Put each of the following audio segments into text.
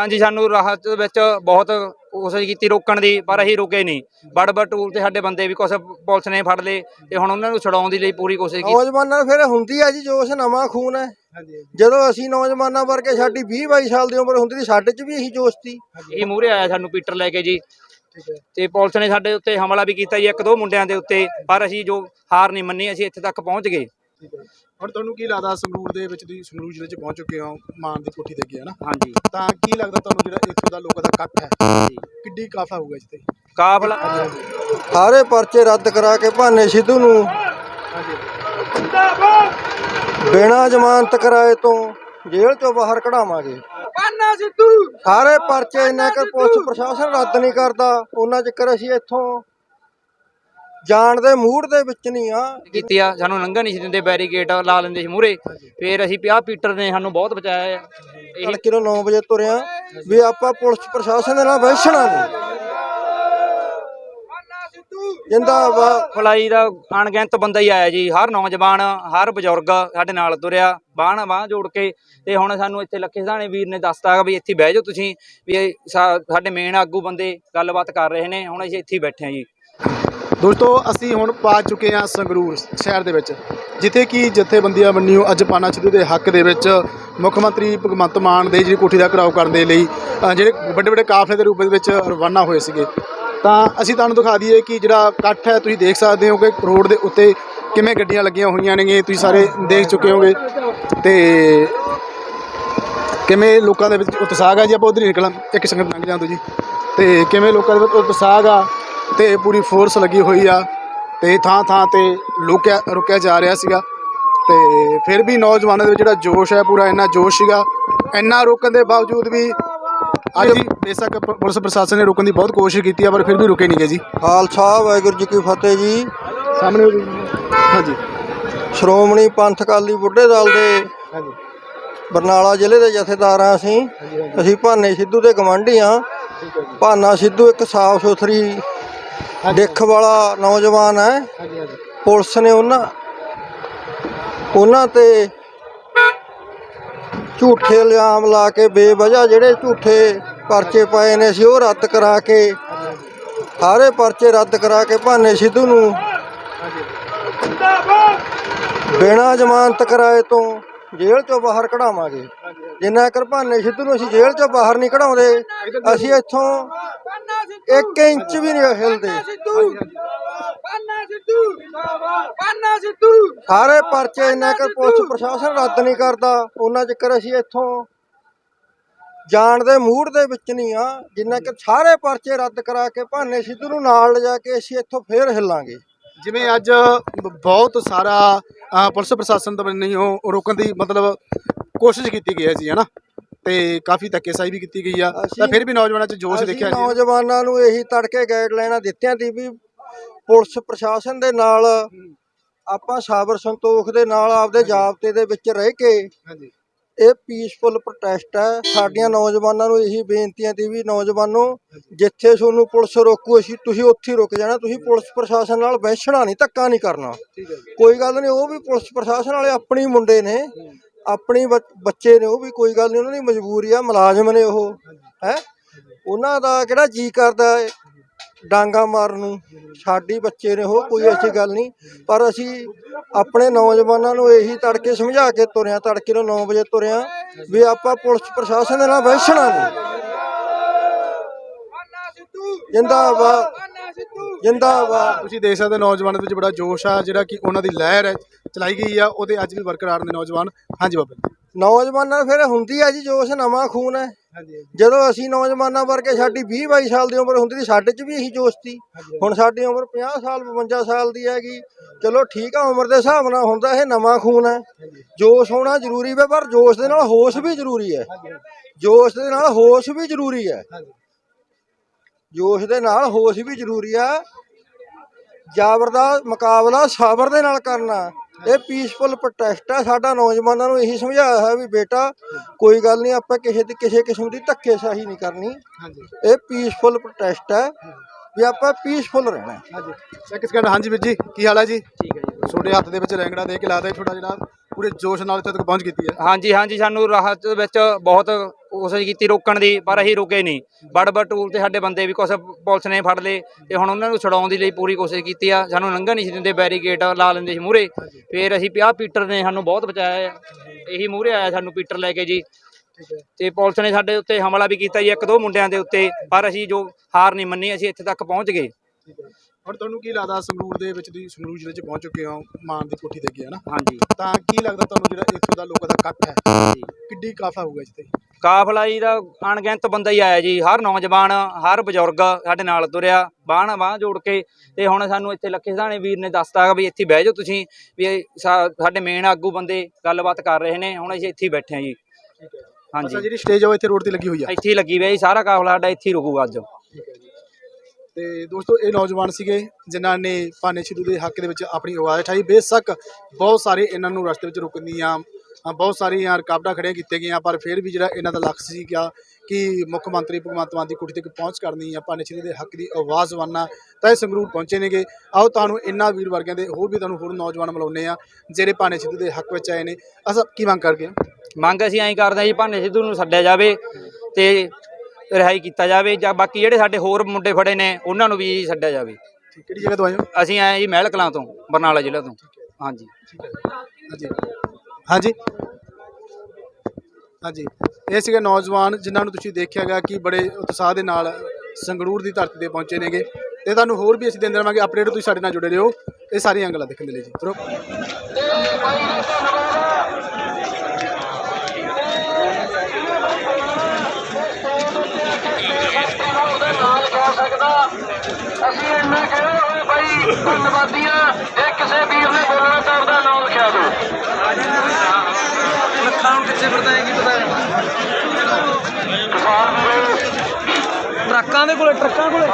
ਹਾਂਜੀ ਸਾਨੂੰ ਰਾਹਤ ਵਿੱਚ ਬਹੁਤ ਕੋਸ਼ਿਸ਼ ਕੀਤੀ ਰੋਕਣ ਦੀ ਪਰ ਅਸੀਂ ਰੁਕੇ ਨਹੀਂ। ਬੜ ਬੜ ਟੂਲ ਤੇ ਸਾਡੇ ਬੰਦੇ ਵੀ ਕੁਛ ਪੁਲਿਸ ਨੇ ਫੜ ਲਏ ਤੇ ਹੁਣ ਉਹਨਾਂ ਨੂੰ ਛਡਾਉਣ ਦੀ ਲਈ ਪੂਰੀ ਕੋਸ਼ਿਸ਼ ਕੀਤੀ। ਨੌਜਵਾਨਾਂ ਨੂੰ ਫਿਰ ਹੁੰਦੀ ਆ ਜੀ ਜੋਸ਼ ਨਵਾਂ ਖੂਨ ਹੈ। ਜਦੋਂ ਅਸੀਂ ਨੌਜਵਾਨਾਂ ਵਰਗੇ ਸਾਡੀ 20 22 ਸਾਲ ਦੀ ਉਮਰ ਹੁੰਦੀ ਸੀ ਸਾਡੇ 'ਚ ਵੀ ਇਹੀ ਜੋਸ਼ ਸੀ। ਇਹ ਮੂਹਰੇ ਆਇਆ ਸਾਨੂੰ ਪੀਟਰ ਲੈ ਕੇ ਜੀ। ਤੇ ਪੁਲਿਸ ਨੇ ਸਾਡੇ ਉੱਤੇ ਹਮਲਾ ਵੀ ਕੀਤਾ ਜੀ ਇੱਕ ਦੋ ਮੁੰਡਿਆਂ ਦੇ ਉੱਤੇ ਪਰ ਅਸੀਂ ਜੋ ਹਾਰ ਨਹੀਂ ਮੰਨੀ ਅਸੀਂ ਇੱਥੇ ਤੱਕ ਪਹੁੰਚ ਗਏ। ਹੁਣ ਤੁਹਾਨੂੰ ਕੀ ਲੱਗਦਾ ਸੰਗਰੂਰ ਦੇ ਵਿੱਚ ਤੁਸੀਂ ਸੰਗਰੂਰ ਜ਼ਿਲ੍ਹੇ 'ਚ ਪਹੁੰਚ ਚੁੱਕੇ ਹੋ ਮਾਨ ਦੀ ਕੋਠੀ ਤੇ ਗਏ ਨਾ ਹਾਂਜੀ। ਤਾਂ ਕੀ ਲੱਗਦਾ ਤੁਹਾਨੂੰ ਜਿਹੜਾ ਇੱਥੋਂ ਦਾ ਲੋਕਾਂ ਦਾ ਇਕੱਠ ਹੈ? ਕਿੱਡੀ ਕਾਫਲਾ ਹੋਊਗਾ ਇੱਥੇ? ਕਾਫਲਾ? ਸਾਰੇ ਪਰਚੇ ਰੱਦ ਕਰਾ ਕੇ ਭਾਨੇ ਸਿੱਧੂ ਨੂੰ। ਬਿਨਾਂ ਜ਼ਮਾਨਤ ਕਰਾਏ ਤੋਂ ਜੇਲ੍ਹ ਤੋਂ ਬਾਹਰ ਕਢਾਵਾਂਗੇ। ਪਾਨਾ ਸਿੱਧੂ? ਸਾਰੇ ਪਰਚੇ ਇੰਨਾ ਕਰ ਪੁਲਿਸ ਪ੍ਰਸ਼ਾਸਨ ਰੱਦ ਨਹੀਂ ਕਰਦਾ। ਉਹਨਾਂ ਚਿਕਰ ਅਸੀਂ ਇੱਥੋਂ ਜਾਣ ਦੇ ਮੂਡ ਦੇ ਵਿੱਚ ਨਹੀਂ ਆ। ਕੀਤੀ ਆ ਸਾਨੂੰ ਲੰਘਣ ਨਹੀਂ ਸੀ ਦਿੰਦੇ ਬੈਰੀਕੇਡ ਲਾ ਲੈਂਦੇ ਸੀ ਮੂਹਰੇ। ਫੇਰ ਅਸੀਂ ਪਿਆ ਪੀਟਰ ਨੇ ਸਾਨੂੰ ਬਹੁਤ ਬਚਾਇਆ ਆ। ਇਹ ਤੜਕੇ ਨੂੰ 9 ਵਜੇ ਤੁਰਿਆ ਵੀ ਆਪਾਂ ਪੁਲਿਸ ਪ੍ਰਸ਼ਾਸਨ ਦੇ ਨਾਲ ਬੈਠਣਾ ਨਹੀਂ। ਜਿੰਦਾਬਾਦ। ਫਲਾਈ ਦਾ ਅਣਗਿਣਤ ਬੰਦਾ ਹੀ ਆਇਆ ਜੀ ਹਰ ਨੌਜਵਾਨ ਹਰ ਬਜ਼ੁਰਗ ਸਾਡੇ ਨਾਲ ਤੁਰਿਆ ਬਾਣ ਬਾਹ ਜੋੜ ਕੇ। ਤੇ ਹੁਣ ਸਾਨੂੰ ਇੱਥੇ ਲੱਖੇ ਸਾਹਣੇ ਵੀਰ ਨੇ ਦੱਸਤਾ ਵੀ ਇੱਥੇ ਬਹਿ ਜਾਓ ਤੁਸੀਂ ਵੀ ਇਹ ਸਾ- ਸਾਡੇ ਮੇਨ ਆਗੂ ਬੰਦੇ ਗੱਲਬਾਤ ਕਰ ਰਹੇ ਨੇ ਹੁਣ ਅਸੀਂ ਇੱਥੇ ਹੀ ਬੈਠੇ ਹਾਂ ਜੀ। ਦੋਸਤੋ, ਅਸੀਂ ਹੁਣ ਪਾ ਚੁੱਕੇ ਹਾਂ ਸੰਗਰੂਰ ਸ਼ਹਿਰ ਦੇ ਵਿੱਚ, ਜਿੱਥੇ ਕਿ ਜਥੇਬੰਦੀਆਂ ਬੰਨਿਓ ਅੱਜ ਪਾਨਾ ਸਿੱਧੂ ਦੇ ਹੱਕ ਦੇ ਵਿੱਚ ਮੁੱਖ ਮੰਤਰੀ ਭਗਵੰਤ ਮਾਨ ਦੇ ਜਿਹੜੀ ਕੋਠੀ ਦਾ ਘਰਾਓ ਕਰਨ ਦੇ ਲਈ ਜਿਹੜੇ ਵੱਡੇ ਵੱਡੇ ਕਾਫਲੇ ਦੇ ਰੂਪ ਦੇ ਵਿੱਚ ਰਵਾਨਾ ਹੋਏ ਸੀਗੇ। ਤਾਂ ਅਸੀਂ ਤੁਹਾਨੂੰ ਦਿਖਾ ਦਈਏ ਕਿ ਜਿਹੜਾ ਇਕੱਠ ਹੈ, ਤੁਸੀਂ ਦੇਖ ਸਕਦੇ ਹੋ ਕਿ ਰੋਡ ਦੇ ਉੱਤੇ ਕਿਵੇਂ ਗੱਡੀਆਂ ਲੱਗੀਆਂ ਹੋਈਆਂ ਨੇਗੇ ਤੁਸੀਂ ਸਾਰੇ ਦੇਖ ਚੁੱਕੇ ਹੋਗੇ। ਤੇ ਕਿਵੇਂ ਲੋਕਾਂ ਦੇ ਵਿੱਚ ਉਤਸ਼ਾਹ ਆ ਜੀ? ਆਪਾਂ ਉਧਰ ਹੀ ਨਿਕਲਾਂ ਇੱਕ ਸੰਗਤ ਲੰਘ ਜਾਂਦੋ ਜੀ। ਤੇ ਕਿਵੇਂ ਲੋਕਾਂ ਦੇ ਵਿੱਚ ਉਤਸ਼ਾਹ ਆ ਤੇ ਪੂਰੀ ਫੋਰਸ ਲੱਗੀ ਹੋਈ ਆ ਤੇ ਥਾਂ ਥਾਂ ਤੇ ਲੋਕਿਆ ਰੁਕਿਆ ਜਾ ਰਿਹਾ ਸੀਗਾ। ਤੇ ਫਿਰ ਵੀ ਨੌਜਵਾਨਾਂ ਦੇ ਵਿੱਚ ਜਿਹੜਾ ਜੋਸ਼ ਹੈ ਪੂਰਾ ਇੰਨਾ ਜੋਸ਼ ਸੀਗਾ। ਇੰਨਾ ਰੋਕਣ ਦੇ ਬਾਵਜੂਦ ਵੀ ਅੱਜ ਬੇਸ਼ੱਕ ਪ- ਪੁਲਿਸ ਪ੍ਰਸ਼ਾਸਨ ਨੇ ਰੋਕਣ ਦੀ ਬਹੁਤ ਕੋਸ਼ਿਸ਼ ਕੀਤੀ ਆ ਪਰ ਫਿਰ ਵੀ ਰੁਕੇ ਨਹੀਂ ਗਏ ਜੀ। ਖਾਲਸਾ ਵਾਹਿਗੁਰੂ ਜੀ ਕੀ ਫਤਿਹ ਜੀ। ਸਾਹਮਣੇ ਹੋ ਜੀ ਹਾਂਜੀ। ਸ਼੍ਰੋਮਣੀ ਪੰਥ ਅਕਾਲੀ ਬੁੱਢੇ ਦਲ ਦੇ ਹਾਂਜੀ। ਬਰਨਾਲਾ ਜ਼ਿਲ੍ਹੇ ਦੇ ਜਥੇਦਾਰ ਹਾਂ ਅਸੀਂ ਅਸੀਂ ਭਾਨੇ ਸਿੱਧੂ ਦੇ ਗਵਾਂਢੀ ਹਾਂ। ਭਾਨਾ ਸਿੱਧੂ ਇੱਕ ਸਾਫ਼ ਸੁਥਰੀ ਦਿੱਖ ਵਾਲਾ ਨੌਜਵਾਨ ਹੈ। ਪੁਲਿਸ ਨੇ ਉਹਨਾਂ ਉਹਨਾਂ ਤੇ ਝੂਠੇ ਇਲਜ਼ਾਮ ਲਾ ਕੇ ਬੇਵਜ੍ਹਾ ਜਿਹੜੇ ਝੂਠੇ ਪਰਚੇ ਪਏ ਨੇ ਸੀ ਉਹ ਰੱਦ ਕਰਾ ਕੇ ਸਾਰੇ ਪਰਚੇ ਰੱਦ ਕਰਾ ਕੇ ਭਾਨੇ ਸਿੱਧੂ ਨੂੰ ਬਿਨਾਂ ਜ਼ਮਾਨਤ ਕਰਾਏ ਤੋਂ ਜੇਲ੍ਹ ਚੋਂ ਬਾਹਰ ਕਢਾਵਾਂਗੇ। ਜਿੰਨਾ ਕਰ ਭਾਨੇ ਸਿੱਧੂ ਨੂੰ ਅਸੀਂ ਜੇਲ੍ਹ ਚੋਂ ਬਾਹਰ ਨਹੀਂ ਕਢਾਉਂਦੇ। ਅਸੀਂ ਇੱਥੋਂ ਪਾਨਾ 1 ਇੰਚ ਵੀ ਨਹੀਂ ਹਿਲਦੇ। ਸਾਰੇ ਪਰਚੇ ਇੰਨਾ ਕਰ ਪੁਲਿਸ ਪ੍ਰਸ਼ਾਸਨ ਰੱਦ ਨਹੀਂ ਕਰਦਾ। ਉਹਨਾਂ ਚਿਕਰ ਅਸੀਂ ਇੱਥੋਂ ਜਾਣ ਦੇ ਮੂਡ ਦੇ ਵਿੱਚ ਨਹੀਂ ਆ। ਜਿੰਨਾ ਕਿ ਸਾਰੇ ਪਰਚੇ ਰੱਦ ਕਰਾ ਕੇ ਭਾਨੇ ਸਿੱਧੂ ਨੂੰ ਨਾਲ ਲਿਜਾ ਕੇ ਅਸੀਂ ਇੱਥੋਂ ਫੇਰ ਹਿੱਲਾਂਗੇ। ਜਿਵੇਂ ਅੱਜ ਬਹੁਤ ਸਾਰਾ ਪੁਲਿਸ ਪ੍ਰਸ਼ਾਸਨ ਤੋਂ ਨਹੀਂ ਉਹ ਰੋਕਣ ਦੀ ਮਤਲਬ ਕੋਸ਼ਿਸ਼ ਕੀਤੀ ਗਈ ਹੈ ਜੀ ਹਨਾ? ਤੇ ਕਾਫੀ ਧੱਕੇਸ਼ਾਹੀ ਵੀ ਕੀਤੀ ਗਈ ਆ। ਤਾਂ ਫਿਰ ਵੀ ਨੌਜਵਾਨਾਂ 'ਚ ਜੋਸ਼ ਦੇਖਿਆ ਜੀ ਨੌਜਵਾਨਾਂ ਨੂੰ ਇਹੀ ਤੜਕੇ ਗਾਈਡਲਾਈਨਾਂ ਦਿੱਤੀਆਂ ਸੀ ਵੀ ਪੁਲਿਸ ਪ੍ਰਸ਼ਾਸਨ ਦੇ ਨਾਲ ਆਪਾਂ ਸਾਬਰ ਸੰਤੋਖ ਦੇ ਨਾਲ ਆਪਦੇ ਜਾਬਤੇ ਦੇ ਵਿੱਚ ਰਹਿ ਕੇ ਹਾਂਜੀ। ਇਹ ਪੀਸਫੁਲ ਪ੍ਰੋਟੈਸਟ ਹੈ। ਸਾਡੀਆਂ ਨੌਜਵਾਨਾਂ ਨੂੰ ਇਹੀ ਬੇਨਤੀਆਂ ਦੀ ਵੀ ਨੌਜਵਾਨੋ ਜਿੱਥੇ ਤੁਹਾਨੂੰ ਪੁਲਿਸ ਰੋਕੂ, ਅਸੀਂ ਤੁਸੀਂ ਉੱਥੇ ਹੀ ਰੁਕ ਜਾਣਾ। ਤੁਸੀਂ ਪੁਲਿਸ ਪ੍ਰਸ਼ਾਸਨ ਨਾਲ ਬਹਿਸ਼ਣਾ ਨਹੀਂ, ਧੱਕਾ ਨਹੀਂ ਕਰਨਾ। ਕੋਈ ਗੱਲ ਨਹੀਂ, ਉਹ ਵੀ ਪੁਲਿਸ ਪ੍ਰਸ਼ਾਸਨ ਵਾਲੇ ਆਪਣੀ ਮੁੰਡੇ ਨੇ। ਆਪਣੀ ਬੱਚ- ਬੱਚੇ ਨੇ, ਉਹ ਵੀ ਕੋਈ ਗੱਲ ਨਹੀਂ, ਉਹਨਾਂ ਦੀ ਮਜਬੂਰੀ ਆ, ਮੁਲਾਜ਼ਮ ਨੇ ਉਹ। ਹੈ? ਉਹਨਾਂ ਦਾ ਕਿਹੜਾ ਜੀ ਕਰਦਾ ਡਾਂਗਾ ਮਾਰਨ ਨੂੰ। ਸਾਡੀ ਬੱਚੇ ਨੇ ਉਹ ਕੋਈ ਐਸੀ ਗੱਲ ਨਹੀਂ। ਪਰ ਅਸੀਂ ਆਪਣੇ ਨੌਜਵਾਨਾਂ ਨੂੰ ਇਹੀ ਤੜਕੇ ਸਮਝਾ ਕੇ ਤੁਰਿਆ, ਤੜਕੇ ਨੂੰ 9 ਵਜੇ ਤੁਰਿਆ ਵੀ ਆਪਾਂ ਪੁਲਿਸ ਪ੍ਰਸ਼ਾਸਨ ਦੇ ਨਾਲ ਬਹਿਸ਼ਣਾ ਨਹੀਂ। ਪਾਨਾ ਸਿੱਧੂ ਜਿੰਦਾਬਾਦ ਜਿੰਦਾਬਾਦ। ਤੁਸੀਂ ਦੇਖ ਸਕਦੇ ਨੌਜਵਾਨਾਂ ਦੇ ਵਿੱਚ ਬੜਾ ਜੋਸ਼ ਆ, ਜਿਹੜਾ ਕਿ ਉਹਨਾਂ ਦੀ ਲਹਿਰ ਹੈ ਚਲਾਈ ਗਈ ਆ, ਉਹਦੇ ਅੱਜ ਵੀ ਬਰਕਰਾਰ ਨੇ ਨੌਜਵਾਨ। ਹਾਂਜੀ ਬਾਬਾ ਨੌਜਵਾਨਾਂ ਫਿਰ ਹੁੰਦੀ ਆ ਜੀ ਜੋਸ਼ ਨਵਾਂ ਖੂਨ ਹੈ। ਜਦੋਂ ਅਸੀਂ ਨੌਜਵਾਨਾਂ ਵਰਗੇ ਸਾਡੀ 20 22 ਸਾਲ ਦੀ ਉਮਰ ਹੁੰਦੀ ਸੀ ਸਾਡੇ 'ਚ ਵੀ ਇਹੀ ਜੋਸ਼ ਸੀ। ਹੁਣ ਸਾਡੀ ਉਮਰ 50 ਸਾਲ 52 ਸਾਲ ਦੀ ਹੈਗੀ। ਚਲੋ ਠੀਕ ਆ ਉਮਰ ਦੇ ਹਿਸਾਬ ਨਾਲ ਹੁੰਦਾ ਇਹ ਨਵਾਂ ਖੂਨ ਹੈ। ਜੋਸ਼ ਹੋਣਾ ਜ਼ਰੂਰੀ ਹੈ ਪਰ ਜੋਸ਼ ਦੇ ਨਾਲ ਹੋਸ਼ ਵੀ ਜ਼ਰੂਰੀ ਹੈ। ਜੋਸ਼ ਦੇ ਨਾਲ ਹੋਸ਼ ਵੀ ਜ਼ਰੂਰੀ ਹੈ। ਜੋਸ਼ ਦੇ ਨਾਲ ਹੋਸ਼ ਵੀ ਜ਼ਰੂਰੀ ਆ। ਜਾਬਰ ਦਾ ਮੁਕਾਬਲਾ ਸਬਰ ਦੇ ਨਾਲ ਕਰਨਾ। ਇਹ ਪੀਸਫੁਲ ਪ੍ਰੋਟੈਸਟ ਹੈ ਸਾਡਾ ਨੌਜਵਾਨਾਂ ਨੂੰ ਇਹੀ ਸਮਝਾਇਆ ਹੈ ਵੀ ਬੇਟਾ ਕੋਈ ਗੱਲ ਨਹੀਂ ਆਪਾਂ ਕਿਸੇ ਦੀ ਕਿਸੇ ਕਿਸਮ ਦੀ ਧੱਕੇਸ਼ਾਹੀ ਨਹੀਂ ਕਰਨੀ। ਹਾਂਜੀ। ਇਹ ਪੀਸਫੁਲ ਪ੍ਰੋਟੈਸਟ ਹੈ ਵੀ ਆਪਾਂ ਪੀਸਫੁਲ ਰਹਿਣਾ। ਹੈ। ਹਾਂਜੀ ਇੱਕ ਸਕਿੰਡ ਹਾਂਜੀ ਵੀਰ ਜੀ ਕੀ ਹਾਲ ਹੈ ਜੀ? ਠੀਕ ਹੈ ਜੀ। ਤੁਹਾਡੇ ਹੱਥ ਦੇ ਵਿੱਚ ਰੈਂਗੜਾ ਦੇ ਕੇ ਲਾਦਾ ਤੁਹਾਡਾ ਜਿਹੜਾ ਪੂਰੇ ਜੋਸ਼ ਨਾਲ ਇੱਥੇ ਤੱਕ ਪਹੁੰਚ ਕੀਤੀ ਹੈ। ਹਾਂਜੀ ਹਾਂਜੀ ਸਾਨੂੰ ਰਾਹਤ ਵਿੱਚ ਬਹੁਤ ਕੋਸ਼ਿਸ਼ ਕੀਤੀ ਰੋਕਣ ਦੀ, ਪਰ ਅਸੀਂ ਰੁਕੇ ਨਹੀਂ। ਬੜ ਬੜ ਟੂਲ ਤੇ ਸਾਡੇ ਬੰਦੇ ਵੀ ਕੁਛ ਪੁਲਿਸ ਨੇ ਫੜ ਲਏ ਤੇ ਹੁਣ ਉਹਨਾਂ ਨੂੰ ਛਡਾਉਣ ਦੀ ਲਈ ਪੂਰੀ ਕੋਸ਼ਿਸ਼ ਕੀਤੀ ਆ। ਸਾਨੂੰ ਲੰਘਣ ਨਹੀਂ ਸੀ ਦਿੰਦੇ, ਬੈਰੀਕੇਡ ਲਾ ਲੈਂਦੇ ਸੀ ਮੂਹਰੇ। ਫਿਰ ਅਸੀਂ ਪਿਆ ਪੀਟਰ ਨੇ ਸਾਨੂੰ ਬਹੁਤ ਬਚਾਇਆ ਇਹੀ ਮੂਹਰੇ ਆਇਆ ਸਾਨੂੰ ਪੀਟਰ ਲੈ ਕੇ ਜੀ। ਤੇ ਪੁਲਿਸ ਨੇ ਸਾਡੇ ਉੱਤੇ ਹਮਲਾ ਵੀ ਕੀਤਾ ਜੀ ਇੱਕ ਦੋ ਮੁੰਡਿਆਂ ਦੇ ਉੱਤੇ। ਪਰ ਅਸੀਂ ਜੋ ਹਾਰ ਨਹੀਂ ਮੰਨੀ, ਅਸੀਂ ਇੱਥੇ ਤੱਕ ਪਹੁੰਚ ਗਏ। ਹੁਣ ਤੁਹਾਨੂੰ ਕੀ ਲੱਗਦਾ ਸੰਗਰੂਰ ਦੇ ਵਿੱਚ ਤੁਸੀਂ ਸੰਗਰੂਰ ਜ਼ਿਲ੍ਹੇ 'ਚ ਪਹੁੰਚ ਚੁੱਕੇ ਹੋ ਮਾਨ ਦੀ ਕੋਠੀ ਤੇ ਗਿਆ ਨਾ ਹਾਂਜੀ। ਤਾਂ ਕੀ ਲੱਗਦਾ ਤੁਹਾਨੂੰ ਜਿਹੜਾ ਇੱਥੋਂ ਦਾ ਲੋਕਾਂ ਦਾ ਇਕੱਠ ਹੈ? ਕਿੱਡੀ ਕਾਫਲਾ ਹੋਊਗਾ ਜਿੱਥੇ ਕਾਫਲਾ ਜੀ ਦਾ ਅਣਗਿਣਤ ਬੰਦਾ ਹੀ ਆਇਆ ਜੀ ਹਰ ਨੌਜਵਾਨ ਹਰ ਬਜ਼ੁਰਗ ਸਾਡੇ ਨਾਲ ਤੁਰਿਆ ਬਾਹ ਜੋੜ ਕੇ ਤੇ ਹੁਣ ਸਾਨੂੰ ਇੱਥੇ ਲੱਖੇ ਸਹਾਣੇ ਵੀਰ ਨੇ ਦੱਸਤਾ ਵੀ ਇੱਥੇ ਬਹਿ ਜਾਓ ਤੁਸੀਂ ਵੀ ਸਾਡੇ ਮੇਨ ਆਗੂ ਬੰਦੇ ਗੱਲਬਾਤ ਕਰ ਰਹੇ ਨੇ ਹੁਣ ਅਸੀਂ ਇੱਥੇ ਬੈਠੇ ਹਾਂ ਜੀ। ਹਾਂਜੀ। ਜਿਹੜੀ ਸਟੇਜ ਆ ਉਹ ਇੱਥੇ ਰੋਡ ਤੇ ਲੱਗੀ ਹੋਈ ਆ? ਇੱਥੇ ਲੱਗੀ ਹੋਈ ਜੀ ਸਾਰਾ ਕਾਫਲਾ ਸਾਡਾ ਇੱਥੇ ਰੁਕੂਗਾ ਅੱਜ। ਤੇ ਦੋਸਤੋ, ਇਹ ਨੌਜਵਾਨ ਸੀਗੇ ਜਿਨ੍ਹਾਂ ਨੇ ਭਾਨੇ ਸਿੱਧੂ ਦੇ ਹੱਕ ਦੇ ਵਿੱਚ ਆਪਣੀ ਆਵਾਜ਼ ਉਠਾਈ। ਬੇਸ਼ੱਕ ਬਹੁਤ ਸਾਰੇ ਇਹਨਾਂ ਨੂੰ ਰਸਤੇ ਵਿੱਚ ਰੁਕਣ ਦੀਆਂ ਬਹੁਤ ਸਾਰੀਆਂ ਰੁਕਾਵਟਾਂ ਖੜੀਆਂ ਕੀਤੀਆਂ ਗਈਆਂ, ਪਰ ਫਿਰ ਵੀ ਜਿਹੜਾ ਇਹਨਾਂ ਦਾ ਲਕਸ਼ ਸੀ ਕਿਆ ਕਿ ਮੁੱਖ ਮੰਤਰੀ ਭਗਵੰਤ ਮਾਨ ਦੀ ਕੁਰਸੀ ਤੱਕ ਪਹੁੰਚ ਕਰਨੀ ਆ ਭਾਨੇ ਸਿੱਧੂ ਦੇ ਹੱਕ ਦੀ ਆਵਾਜ਼ ਬਣਨਾ ਤਾਂ ਇਹ ਸੰਗਰੂਰ ਪਹੁੰਚੇ ਨੇਗੇ। ਆਓ ਤੁਹਾਨੂੰ ਇਹਨਾਂ ਵੀਰ ਵਰਗਿਆਂ ਦੇ ਹੋਰ ਵੀ ਤੁਹਾਨੂੰ ਹੋਰ ਨੌਜਵਾਨ ਮਿਲਾਉਂਦੇ ਆ ਜਿਹੜੇ ਭਾਨੇ ਸਿੱਧੂ ਦੇ ਹੱਕ ਵਿੱਚ ਆਏ ਨੇ। ਅਸਾਂ ਕੀ ਮੰਗ ਕਰਕੇ ਮੰਗ ਅਸੀਂ ਐਂ ਕਰਦੇ ਹਾਂ ਜੀ ਭਾਨੇ ਸਿੱਧੂ ਨੂੰ ਛੱਡਿਆ ਜਾਵੇ ਤੇ ਰਿਹਾਈ ਕੀਤਾ ਜਾਵੇ ਜਾਂ ਬਾਕੀ ਜਿਹੜੇ ਸਾਡੇ ਹੋਰ ਮੁੰਡੇ ਫੜੇ ਨੇ ਉਹਨਾਂ ਨੂੰ ਵੀ ਛੱਡਿਆ ਜਾਵੇ। ਕਿਹੜੀ ਜਗ੍ਹਾ ਤੋਂ ਆਏ ਹੋ ਅਸੀਂ ਆਏ ਜੀ ਮਹਿਲ ਕਲਾਂ ਤੋਂ ਬਰਨਾਲਾ ਜ਼ਿਲ੍ਹਾ ਤੋਂ। ਹਾਂਜੀ। ਹਾਂਜੀ। ਹਾਂਜੀ। ਹਾਂਜੀ। ਇਹ ਸੀਗੇ ਨੌਜਵਾਨ ਜਿਨ੍ਹਾਂ ਨੂੰ ਤੁਸੀਂ ਦੇਖਿਆਗਾ ਕਿ ਬੜੇ ਉਤਸ਼ਾਹ ਦੇ ਨਾਲ ਸੰਗਰੂਰ ਦੀ ਧਰਤੀ ਤੇ ਪਹੁੰਚੇ ਨੇਗੇ। ਤੇ ਤੁਹਾਨੂੰ ਹੋਰ ਵੀ ਅਸੀਂ ਦਿੰਦੇ ਰਹਾਂਗੇ ਅਪਡੇਟ ਤੁਸੀਂ ਸਾਡੇ ਨਾਲ ਜੁੜੇ ਰਹੋ। ਇਹ ਸਾਰੀਆਂ ਗੱਲਾਂ ਦੇਖਣ ਦੇ ਲਈ ਜੀ। ਰੁਕ ਅਸੀਂ ਇੰਨਾ ਕਹਿੰਦੇ ਹੋਏ ਬਾਈ ਧੰਨਵਾਦੀਆਂ ਇਹ ਕਿਸੇ ਵੀਰ ਨੇ ਬੋਲਣਾ ਤਾਂ ਉਹਦਾ ਨਾਮ ਲਿਖਿਆ ਦਿਓ। ਲੱਖਾਂ ਨੂੰ ਕਿੱਥੇ ਫਿਰਦਾ ਹੈ ਕੀ ਪਤਾ ਕਿਸਾਨ ਵੀਰੇ ਟਰੱਕਾਂ ਦੇ ਕੋਲੇ ਟਰੱਕਾਂ ਕੋਲੇ।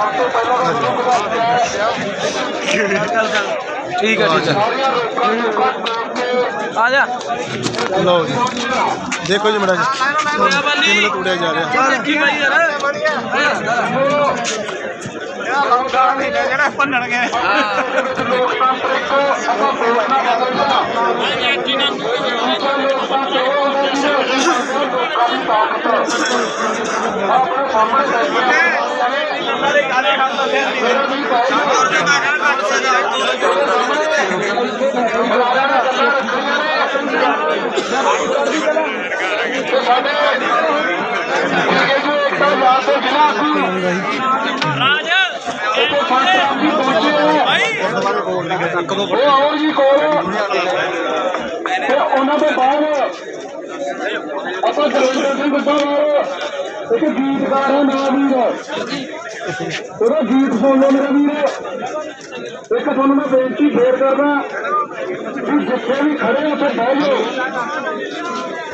ਠੀਕ ਹੈ ਠੀਕ ਹੈ। ਆ ਜਾ। ਲਓ ਜੀ। ਦੇਖੋ ਜੀ ਮੜਾ ਜੀ। ਕਿਵੇਂ ਤੋੜਿਆ ਜਾ ਰਿਹਾ। ਦੇਖੀ ਬਾਈ ਯਾਰ। ਲੋਕਤੰਤਰਿਕ ਆਪਾਂ ਵੋਟ ਨਾ ਬਦਲਣਾ ਆਪਣੇ ਸਾਹਮਣੇ ਉਹ ਆਓ ਜੀ ਕੋਲ ਤੇ ਉਹਨਾਂ ਦੇ ਬਾਅਦ ਆਪਾਂ ਦਰੋਦਰ ਸਿੰਘ ਗੁੱਡਾ ਵਾਰ ਇੱਕ ਗੀਤਕਾਰ ਹੈ ਨਾ ਵੀਰ ਉਹਦਾ ਗੀਤ ਸੁਣ ਲਓ ਮੇਰਾ ਵੀਰ ਇੱਕ ਤੁਹਾਨੂੰ ਮੈਂ ਬੇਨਤੀ ਫੇਰ ਕਰਦਾ ਵੀ ਜਿੱਥੇ ਵੀ ਖੜੇ ਹੋ ਉੱਥੇ ਬਹਿ ਜਾਓ।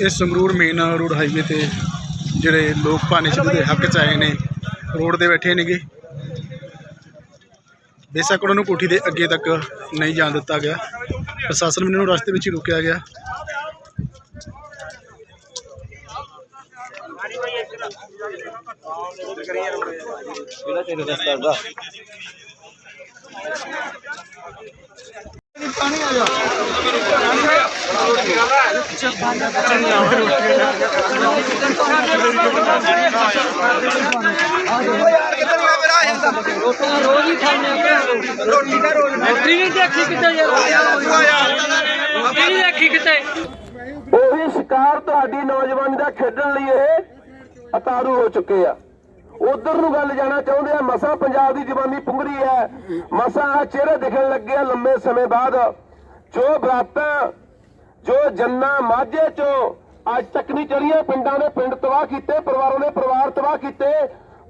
ਇਹ ਸੰਗਰੂਰ ਮੇਨ ਰੋਡ ਹਾਈਵੇ ਤੇ ਜਿਹੜੇ ਲੋਕ ਭਾਨੇ ਸਿੱਧੂ ਦੇ ਹੱਕ ਚ ਆਏ ਨੇ, ਰੋਡ ਤੇ ਬੈਠੇ ਨੇਗੇ। ਬੇਸ਼ੱਕ ਉਹਨਾਂ ਨੂੰ ਕੋਠੀ ਦੇ ਅੱਗੇ ਤੱਕ ਨਹੀਂ ਜਾਣ ਦਿੱਤਾ ਗਿਆ। ਪ੍ਰਸ਼ਾਸਨ ਵੱਲੋਂ ਨੂੰ ਰਸਤੇ ਵਿੱਚ ਹੀ ਰੋਕਿਆ ਗਿਆ। ਰੋਟੀ ਨਹੀਂ ਦੇਖੀ ਕਿਤੇ ਯਾਰ ਰੋਟੀ ਨਹੀਂ ਦੇਖੀ ਕਿਤੇ ਉਹੀ ਸ਼ਿਕਾਰ ਤੁਹਾਡੀ ਨੌਜਵਾਨੀ ਦਾ ਖੇਡਣ ਲਈ ਇਹ ਅਤਾਰੂ ਹੋ ਚੁੱਕੇ ਆ। ਉਧਰ ਨੂੰ ਗੱਲ ਜਾਣਾ ਚਾਹੁੰਦੇ ਆ, ਮਸਾ ਪੰਜਾਬ ਦੀ ਜਵਾਨੀ ਪੁੰਗਰੀ ਹੈ। ਮਸਾ ਆ ਚਿਹਰੇ ਦਿਖਣ ਲੱਗੇ ਆ ਲੰਮੇ ਸਮੇਂ ਬਾਅਦ। ਜੋ ਬਰਾਤਾਂ, ਜੋ ਜੰਨਾ ਮਾਝੇ ਚੋਂ ਅੱਜ ਤੱਕ ਨਹੀਂ ਚੜੀਆਂ ਪਿੰਡਾਂ ਨੇ ਪਿੰਡ ਤਬਾਹ ਕੀਤੇ, ਪਰਿਵਾਰਾਂ ਨੇ ਪਰਿਵਾਰ ਤਬਾਹ ਕੀਤੇ।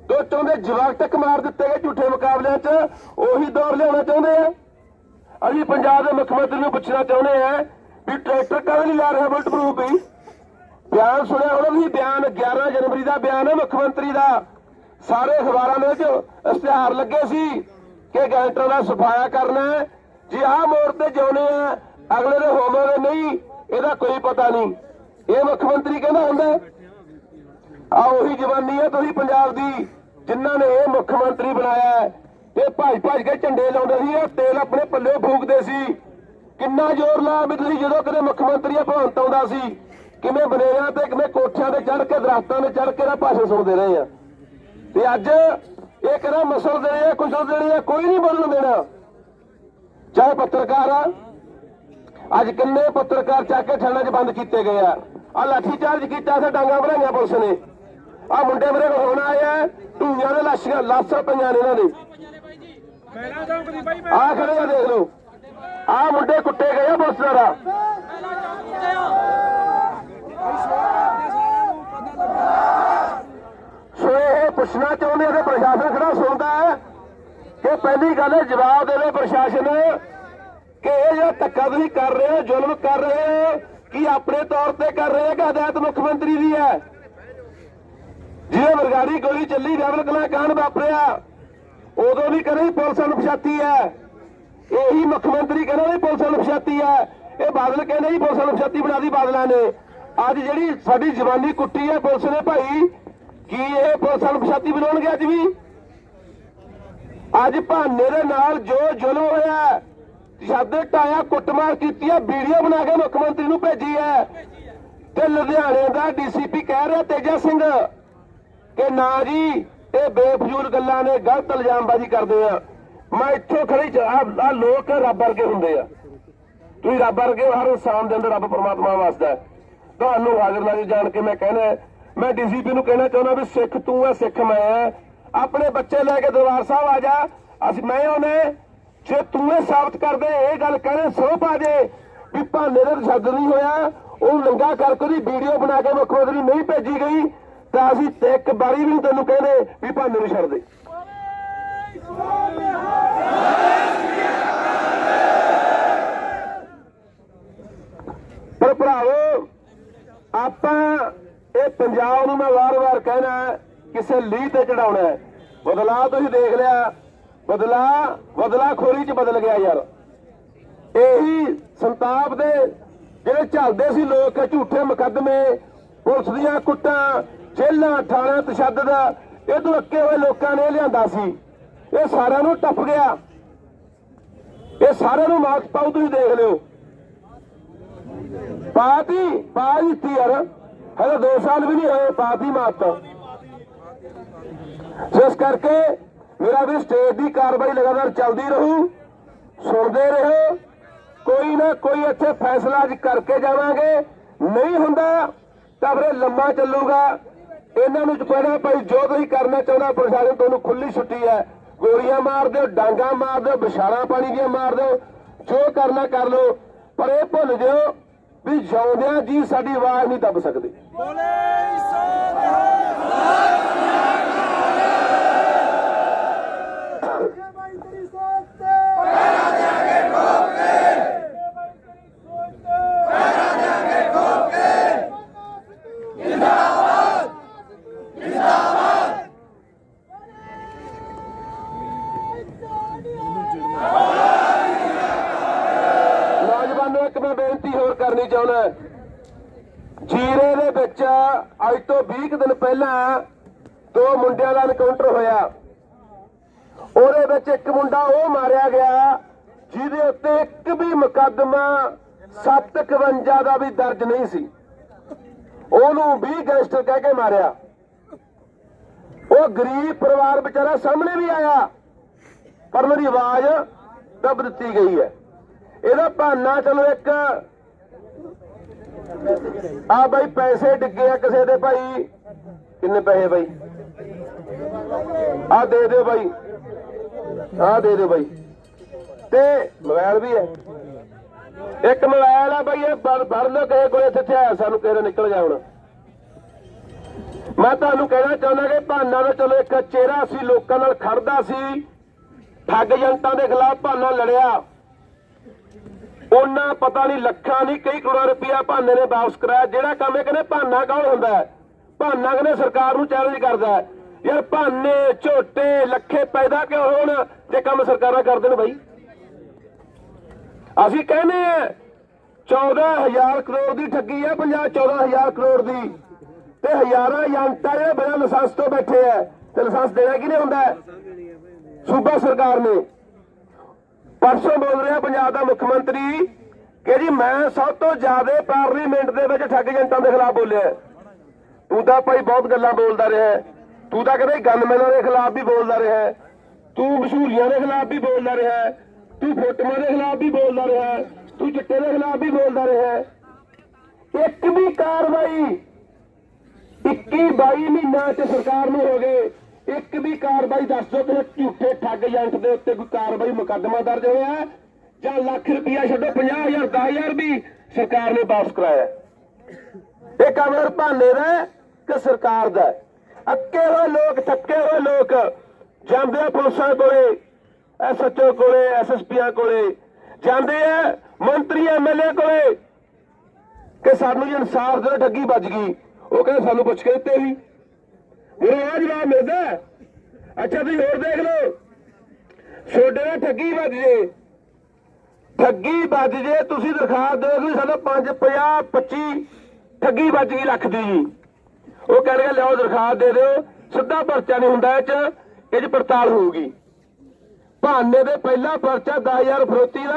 ਦੋ ਚਾਹੁੰਦੇ ਜਵਾਕ ਤੱਕ ਮਾਰ ਦਿੱਤੇ ਗਏ ਝੂਠੇ ਮੁਕਾਬਲਿਆਂ 'ਚ। ਉਹੀ ਦੌਰ ਲਿਆਉਣਾ ਚਾਹੁੰਦੇ ਆ। ਅਸੀਂ ਪੰਜਾਬ ਦੇ ਮੁੱਖ ਮੰਤਰੀ ਨੂੰ ਪੁੱਛਣਾ ਚਾਹੁੰਦੇ ਆ ਵੀ ਟਰੈਕਟਰ ਕਦ ਨਹੀਂ ਲਾ ਰਿਹਾ ਬੁਲਟ ਪ੍ਰੂਫ ਵੀ? ਬਿਆਨ ਸੁਣਿਆ ਹੋਣਾ ਤੁਸੀਂ ਬਿਆਨ 11 ਜਨਵਰੀ ਦਾ ਬਿਆਨ ਹੈ ਮੁੱਖ ਮੰਤਰੀ ਦਾ। ਸਾਰੇ ਅਖਬਾਰਾਂ ਦੇ ਵਿੱਚ ਇਸ਼ਤਿਹਾਰ ਲੱਗੇ ਸੀ ਕਿ ਗੈਂਟਰ ਦਾ ਸਫਾਇਆ ਕਰਨਾ ਜੇ ਆਹ ਮੋੜ ਤੇ ਜਿਉਣੇ ਆ, ਅਗਲੇ ਦੇ ਹੋਮੋਗੇ ਨਹੀਂ, ਇਹਦਾ ਕੋਈ ਪਤਾ ਨਹੀਂ। ਇਹ ਮੁੱਖ ਮੰਤਰੀ ਕਹਿੰਦਾ ਹੁੰਦਾ ਆ ਉਹੀ ਜਵਾਨੀ ਹੈ ਤੁਸੀਂ ਪੰਜਾਬ ਦੀ, ਜਿਨ੍ਹਾਂ ਨੇ ਇਹ ਮੁੱਖ ਮੰਤਰੀ ਬਣਾਇਆ ਤੇ ਭੱਜ ਭੱਜ ਕੇ ਝੰਡੇ ਲਾਉਂਦੇ ਸੀ ਇਹ ਤੇਲ ਆਪਣੇ ਪੱਲੇ ਫੂਕਦੇ ਸੀ। ਕਿੰਨਾ ਜ਼ੋਰ ਲਾਇਆ ਵੀ ਤੁਸੀਂ ਜਦੋਂ ਕਦੇ ਮੁੱਖ ਮੰਤਰੀ ਭਗਵੰਤ ਆਉਂਦਾ ਸੀ। ਕਿਵੇਂ ਬਨੇਰਿਆਂ ਤੇ, ਕਿਵੇਂ ਕੋਠਿਆਂ ਤੇ ਚੜ ਕੇ, ਦਰਖਤਾਂ ਤੇ ਚੜ੍ਹ ਕੇ ਦਾ ਭਾਸ਼ਣ ਸੁਣਦੇ ਰਹੇ ਆ। ਤੇ ਅੱਜ ਇਹ ਕਹਿੰਦਾ ਮਸਲ ਦੇਣੇ ਆ, ਕੁਸਲ ਦੇਣੇ ਆ, ਕੋਈ ਨਹੀਂ ਬੋਲਣ ਦੇਣਾ। ਚਾਹੇ ਪੱਤਰਕਾਰ ਆ। ਅੱਜ ਕਿੰਨੇ ਪੱਤਰਕਾਰ ਚੱਕ ਕੇ ਥਾਣਾ 'ਚ ਬੰਦ ਕੀਤੇ ਗਏ ਆ। ਆ ਲਾਠੀ ਚਾਰਜ ਕੀਤਾ ਸੀ ਡਾਂਗਾ ਬਣਾਈਆਂ ਪੁਲਿਸ ਨੇ। ਆ ਮੁੰਡੇ ਮੇਰੇ ਕੋਲ ਹੁਣ ਆਏ ਆ ਢੂਈਆਂ ਦੇ ਲਾਸ਼ੀਆਂ ਲਾਸ਼ਾਂ ਪਈਆਂ ਨੇ ਇਹਨਾਂ ਦੇ। ਆ ਖੜੇ ਆ ਦੇਖ ਲਓ। ਆ ਮੁੰਡੇ ਕੁੱਟੇ ਗਏ ਆ ਪੁਲਿਸ ਦਾ। ਸੋ ਇਹ ਪੁੱਛਣਾ ਚਾਹੁੰਦੇ ਆ ਪ੍ਰਸ਼ਾਸਨ ਖੜਾ ਸੁਣਦਾ ਹੈ ਕਿ ਪਹਿਲੀ ਗੱਲ ਹੈ ਜਵਾਬ ਦੇਵੇ ਪ੍ਰਸ਼ਾਸਨ ਕਿ ਇਹ ਜਿਹੜਾ ਧੱਕਾ ਤੁਸੀਂ ਕਰ ਰਹੇ ਹੋ ਜ਼ੁਲਮ ਕਰ ਰਹੇ ਹੋ ਕੀ ਆਪਣੇ ਤੌਰ ਤੇ ਕਰ ਰਹੇ ਹੋ ਕਿ ਹਦਾਇਤ ਮੁੱਖ ਮੰਤਰੀ ਦੀ ਹੈ? ਜਿਹਦੇ ਵਰਗਾੜੀ ਗੋਲੀ ਚੱਲੀ ਰੈਵਲ ਕਲਾ ਕਾਂਡ ਵਾਪਰਿਆ। ਉਦੋਂ ਵੀ ਕਹਿੰਦੇ ਸੀ ਪੁਲਿਸ ਨੂੰ ਹੈ। ਇਹੀ ਮੁੱਖ ਮੰਤਰੀ ਕਹਿੰਦਾ ਵੀ ਪੁਲਿਸ ਨੂੰ ਹੈ। ਇਹ ਬਾਦਲ ਕਹਿੰਦੇ ਜੀ ਪੁਲਿਸ ਨੂੰ ਪਛਾਤੀ ਬਾਦਲਾਂ ਨੇ। ਅੱਜ ਜਿਹੜੀ ਸਾਡੀ ਜਵਾਨੀ ਕੁੱਟੀ ਹੈ ਪੁਲਿਸ ਨੇ ਭਾਈ, ਕੀ ਇਹ ਪੁਲਿਸ ਨੂੰ ਬਣਾਉਣਗੇ ਅੱਜ ਵੀ? ਅੱਜ ਭਾਨੇ ਦੇ ਨਾਲ ਜੋ ਜ਼ੁਲਮ ਹੋਇਆ ਤਸ਼ੱਦਦ ਟਾਇਆ ਕੁੱਟਮਾਰ ਕੀਤੀ ਹੈ, ਵੀਡੀਓ ਬਣਾ ਕੇ ਮੁੱਖ ਮੰਤਰੀ ਨੂੰ ਭੇਜੀ ਹੈ। ਤੇ ਲੁਧਿਆਣੇ ਦਾ ਡੀਸੀਪੀ ਕਹਿ ਰਿਹਾ ਤੇਜਾ ਸਿੰਘ। ਕਿ ਨਾ ਜੀ, ਇਹ ਬੇਫਜ਼ੂਲ ਗੱਲਾਂ ਨੇ ਗਲਤ ਇਲਜ਼ਾਮਬਾਜ਼ੀ ਕਰਦੇ ਆ। ਮੈਂ ਇੱਥੋਂ ਖੜੀ ਆ ਲੋਕ ਰੱਬ ਵਰਗੇ ਹੁੰਦੇ ਆ। ਤੁਸੀਂ ਰੱਬ ਵਰਗੇ ਹਰ ਇਨਸਾਨ ਦੇ ਅੰਦਰ ਰੱਬ ਪਰਮਾਤਮਾ ਵਸਦਾ ਹੈ ਤੁਹਾਨੂੰ ਹਾਜ਼ਰ ਨਾਜ਼ਰ ਜਾਣ ਕੇ ਮੈਂ ਕਹਿਣਾ ਮੈਂ ਡੀਸੀਪੀ ਨੂੰ ਕਹਿਣਾ ਚਾਹੁੰਦਾ ਵੀ ਸਿੱਖ ਤੂੰ ਹੈ, ਸਿੱਖ ਮੈਂ ਹੈ। ਆਪਣੇ ਬੱਚੇ ਲੈ ਕੇ ਦਰਬਾਰ ਸਾਹਿਬ ਆ ਜਾ। ਅਸੀਂ ਮੈਂ ਉਹਨੇ ਜੇ ਤੂੰ ਇਹ ਸਾਬਤ ਕਰਦੇ ਇਹ ਗੱਲ ਕਹਿੰਦੇ ਸੋ ਪਾ ਜੇ ਵੀ ਭਾਨੇ ਦਾ ਤਸ਼ੱਦਦ ਨਹੀਂ ਹੋਇਆ। ਉਹ ਨੰਗਾ ਕਰਕੇ ਉਹਦੀ ਵੀਡੀਓ ਬਣਾ ਕੇ ਮੁੱਖ ਮੰਤਰੀ ਨਹੀਂ ਭੇਜੀ ਗਈ। ਤਾਂ ਅਸੀਂ ਤੇ ਇੱਕ ਵਾਰੀ ਵੀ ਨੀ ਤੈਨੂੰ ਕਹਿੰਦੇ ਵੀ ਭਾਨੇ ਨੂੰ ਛੱਡ ਦੇ। ਪਰ ਭਰਾਵੋ, ਆਪਾਂ ਇਹ ਪੰਜਾਬ ਨੂੰ ਮੈਂ ਵਾਰ-ਵਾਰ ਕਹਿਣਾ ਕਿਸੇ ਲੀਹ ਤੇ ਚੜਾਉਣਾ ਹੈ। ਬਦਲਾ ਤੁਸੀਂ ਦੇਖ ਲਿਆ, ਬਦਲਾ ਬਦਲਾ ਖੋਰੀ ਚ ਬਦਲ ਗਿਆ ਯਾਰ। ਇਹੀ ਸੰਤਾਪ ਦੇ ਜਿਹੜੇ ਚੱਲਦੇ ਸੀ ਲੋਕ, ਝੂਠੇ ਮੁਕੱਦਮੇ, ਪੁਲਿਸ ਦੀਆਂ ਕੁੱਟਾਂ ਜੇਲ੍ਹਾਂ, ਥਾਣਾ, ਤਸ਼ੱਦਦ ਇਹ ਤੋਂ ਹੋਏ ਲੋਕਾਂ ਨੇ ਲਿਆਂਦਾ ਸੀ। ਇਹ ਸਾਰਿਆਂ ਨੂੰ ਟੱਪ ਗਿਆ। ਇਹ ਸਾਰਿਆਂ ਨੂੰ ਮਾਰਕਸ ਪਾਉ, ਤੁਸੀਂ ਦੇਖ ਲਿਓ। ਪਾਤੀ ਪਾ ਦਿੱਤੀ ਯਾਰ। ਹਲੇ 2 ਸਾਲ ਵੀ ਨਹੀਂ ਹੋਏ ਪਾਤੀ ਮਾਤ ਇਸ ਕਰਕੇ ਮੇਰਾ ਵੀ ਸਟੇਟ ਦੀ ਕਾਰਵਾਈ ਲਗਾਤਾਰ ਚੱਲਦੀ ਰਹੂ, ਸੁਣਦੇ ਰਹੋ। ਕੋਈ ਨਾ ਕੋਈ ਇੱਥੇ ਫੈਸਲਾ ਅੱਜ ਕਰਕੇ ਜਾਵਾਂਗੇ। ਨਹੀਂ ਹੁੰਦਾ ਤਾਂ ਫਿਰ ਲੰਮਾ ਚੱਲੂਗਾ। ਇਹਨਾਂ ਨੂੰ ਚੁਪੜਾ ਭਾਈ, ਜੋ ਤੁਸੀਂ ਕਰਨਾ ਚਾਹੁੰਦਾ, ਪ੍ਰਸ਼ਾਸਨ ਤੁਹਾਨੂੰ ਖੁੱਲੀ ਛੁੱਟੀ ਹੈ। ਗੋਲੀਆਂ ਮਾਰ ਦਿਓ, ਡਾਂਗਾ ਮਾਰ ਦਿਓ ਵਿਛਾੜਾ ਪਾਣੀ ਦੀਆਂ ਮਾਰ ਦਿਓ, ਜੋ ਕਰਨਾ ਕਰ ਲਓ। ਪਰ ਇਹ ਭੁੱਲ ਜਿਓ ਵੀ ਜਿਉਂਦਿਆਂ ਜੀ ਸਾਡੀ ਆਵਾਜ਼ ਨਹੀਂ ਦੱਬ ਸਕਦੇ। ਨੌਜਵਾਨੋ ਇੱਕ ਮੈਂ ਬੇਨਤੀ ਹੋਰ ਕਰਨੀ ਚਾਹੁੰਦਾ ਜੀਰੇ ਦੇ ਵਿੱਚ ਅੱਜ ਤੋਂ 20 ਦਿਨ ਪਹਿਲਾਂ ਦੋ ਮੁੰਡਿਆਂ ਦਾ ਐਨਕਾਊਂਟਰ ਹੋਇਆ। ਉਹਦੇ ਵਿੱਚ ਇੱਕ ਮੁੰਡਾ ਉਹ ਮਾਰਿਆ ਗਿਆ, ਜਿਹਦੇ ਉੱਤੇ ਇੱਕ ਵੀ ਮੁਕੱਦਮਾ 751 ਦਾ ਵੀ ਦਰਜ ਨਹੀਂ ਸੀ। ਉਹਨੂੰ 20 ਗੈਂਗਸਟਰ ਕਹਿ ਕੇ ਮਾਰਿਆ। ਉਹ ਗਰੀਬ ਪਰਿਵਾਰ ਵਿਚਾਰਾ ਸਾਹਮਣੇ ਵੀ ਆਇਆ, ਪਰ ਮੇਰੀ ਆਵਾਜ਼ ਦੱਬ ਦਿੱਤੀ ਗਈ ਹੈ। ਇਹਦਾ ਬਹਾਨਾ ਚਲੋ ਇੱਕ ਆ ਬਾਈ ਪੈਸੇ ਡਿੱਗੇ ਆ ਕਿਸੇ ਦੇ ਭਾਈ। ਕਿੰਨੇ ਪੈਸੇ ਬਾਈ? ਆ ਦੇ ਦਿਓ ਬਾਈ। ਆ ਦੇ ਦਿਓ ਬਾਈ। ਤੇ ਮੋਬਾਈਲ ਵੀ ਹੈ। ਇੱਕ ਮੋਬਾਈਲ ਆ ਬਾਈ, ਇਹ ਫੜ ਫੜ ਲਓ, ਕਿਸੇ ਕੋਲੇ ਇੱਥੇ ਆਇਆ, ਸਾਨੂੰ ਕਿਸੇ ਨੇ ਨਿਕਲ ਜਾ ਹੁਣ। ਮੈਂ ਤੁਹਾਨੂੰ ਕਹਿਣਾ ਚਾਹੁੰਦਾ ਕਿ ਭਾਨਾ ਦਾ ਚਲੋ ਇੱਕ ਚਿਹਰਾ ਸੀ, ਲੋਕਾਂ ਨਾਲ ਖੜਦਾ ਸੀ। ਠੱਗ ਏਜੰਟਾਂ ਦੇ ਖਿਲਾਫ ਭਾਨਾ ਲੜਿਆ। ਉਹਨਾਂ ਪਤਾ ਨਹੀਂ ਲੱਖਾਂ ਨਹੀਂ, ਕਈ ਕਰੋੜਾਂ ਰੁਪਇਆ ਭਾਨੇ ਨੇ ਵਾਪਸ ਕਰਾਇਆ। ਜਿਹੜਾ ਕੰਮ ਇਹ ਕਹਿੰਦੇ ਭਾਨਾ ਕੌਣ ਹੁੰਦਾ ਹੈ? ਭਾਨਾ ਕਹਿੰਦੇ ਸਰਕਾਰ ਨੂੰ ਚੈਲੰਜ ਕਰਦਾ ਹੈ। ਯਾਰ ਭਾਨੇ, ਝੋਟੇ, ਲੱਖੇ ਪੈਦਾ ਕਿਉਂ ਹੋਣ ਜੇ ਕੰਮ ਸਰਕਾਰਾਂ ਕਰਦੇ ਨੇ ਬਾਈ? ਅਸੀਂ ਕਹਿੰਦੇ ਆ 14000 ਕਰੋੜ ਦੀ ਠੱਗੀ ਆ ਪੰਜਾਬ 14000 ਕਰੋੜ ਦੀ। ਤੇ ਹਜ਼ਾਰਾਂ ਏਜੰਟਾਂ ਜਿਹੜੇ ਬਿਨਾਂ ਲਾਇਸੈਂਸ ਤੋਂ ਬੈਠੇ ਆ ਤੇ ਲਾਇਸੈਂਸ ਦੇਣਾ ਕਿਹਨੇ ਹੁੰਦਾ ਸੂਬਾ ਸਰਕਾਰ ਨੇ। ਪਰਸੋਂ ਬੋਲ ਰਿਹਾ ਪੰਜਾਬ ਦਾ ਮੁੱਖ ਮੰਤਰੀ ਕਿ ਜੀ ਮੈਂ ਸਭ ਤੋਂ ਜ਼ਿਆਦਾ ਪਾਰਲੀਮੈਂਟ ਦੇ ਵਿੱਚ ਠੱਗ ਏਜੰਟਾਂ ਦੇ ਖਿਲਾਫ ਬੋਲਿਆ ਤੂੰ ਤਾਂ ਭਾਈ ਬਹੁਤ ਗੱਲਾਂ ਬੋਲਦਾ ਰਿਹਾ ਤੂੰ ਤਾਂ ਕਹਿੰਦੇ ਗਨਮੈਨਾਂ ਦੇ ਖਿਲਾਫ ਵੀ ਬੋਲਦਾ ਰਿਹਾ ਤੂੰ ਮਸ਼ਹੂਰੀਆਂ ਦੇ ਖਿਲਾਫ ਵੀ ਬੋਲਦਾ ਰਿਹਾ ਤੂੰ ਫੋਟੋਆਂ ਦੇ ਖਿਲਾਫ ਵੀ ਬੋਲਦਾ ਰਿਹਾ ਤੂੰ ਚਿੱਟੇ ਦੇ ਖਿਲਾਫ ਵੀ ਬੋਲਦਾ ਰਿਹਾ ਇੱਕ ਵੀ ਕਾਰਵਾਈ 21 22 ਮਹੀਨਾ ਚ ਸਰਕਾਰ ਨੂੰ ਹੋ ਗਏ ਇੱਕ ਵੀ ਕਾਰਵਾਈ ਦੱਸ ਦਿਓ ਕਿ ਝੂਠੇ ਠੱਗ ਏਜੰਟ ਦੇ ਉੱਤੇ ਕੋਈ ਕਾਰਵਾਈ ਮੁਕੱਦਮਾ ਦਰਜ ਹੋਇਆ ਜਾਂ ਲੱਖ ਰੁਪਇਆ ਛੱਡੋ 50000 10000 ਵੀ ਸਰਕਾਰ ਨੇ ਵਾਪਸ ਕਰਾਇਆ ਇਹ ਕੰਮ ਭਾਨੇ ਦਾ ਕਿ ਸਰਕਾਰ ਦਾ ਅੱਕੇ ਹੋਏ ਲੋਕ, ਥੱਕੇ ਹੋਏ ਲੋਕ ਜਾਂਦੇ ਆ ਪੁਲਿਸਾਂ ਕੋਲੇ ਐਸਐਚਓ ਕੋਲੇ ਐਸਐਸਪੀਆਂ ਕੋਲੇ, ਜਾਂਦੇ ਆ ਮੰਤਰੀ ਐਮਐਲਏ ਕੋਲੇ, ਕਿ ਸਾਨੂੰ ਇਨਸਾਫ ਦੇ ਠੱਗੀ ਵੱਜ ਗਈ। ਉਹ ਕਹਿੰਦੇ ਸਾਨੂੰ ਪੁੱਛ ਕੇ ਦਿੱਤੇ ਸੀ। ਮੇਰੇ ਆ ਜਵਾਬ ਮਿਲਦਾ ਅੱਛਾ, ਤੁਸੀਂ ਹੋਰ ਦੇਖ ਲਓ। ਛੋਡੇ ਨਾਲ ਠੱਗੀ ਵੱਜ ਜੇ। ਠੱਗੀ ਵੱਜ ਜੇ, ਤੁਸੀਂ ਦਰਖਾਸਤ ਦਿਓ ਕਿ ਸਾਡਾ 5 50 25 ਠੱਗੀ ਵੱਜ ਗਈ ਲੱਖ ਦੀ ਜੀ। ਉਹ ਕਹਿਣਗੇ, ਲਿਆਓ ਦਰਖਾਸਤ ਦੇ ਦਿਓ। ਸਿੱਧਾ ਪਰਚਾ ਨਹੀਂ ਹੁੰਦਾ ਇਹ ਚ ਇਹ ਚ ਪੜਤਾਲ ਹੋਊਗੀ। ਭਾਨੇ ਦੇ ਪਹਿਲਾ ਪਰਚਾ 10000 ਫਰੋਤੀ ਦਾ।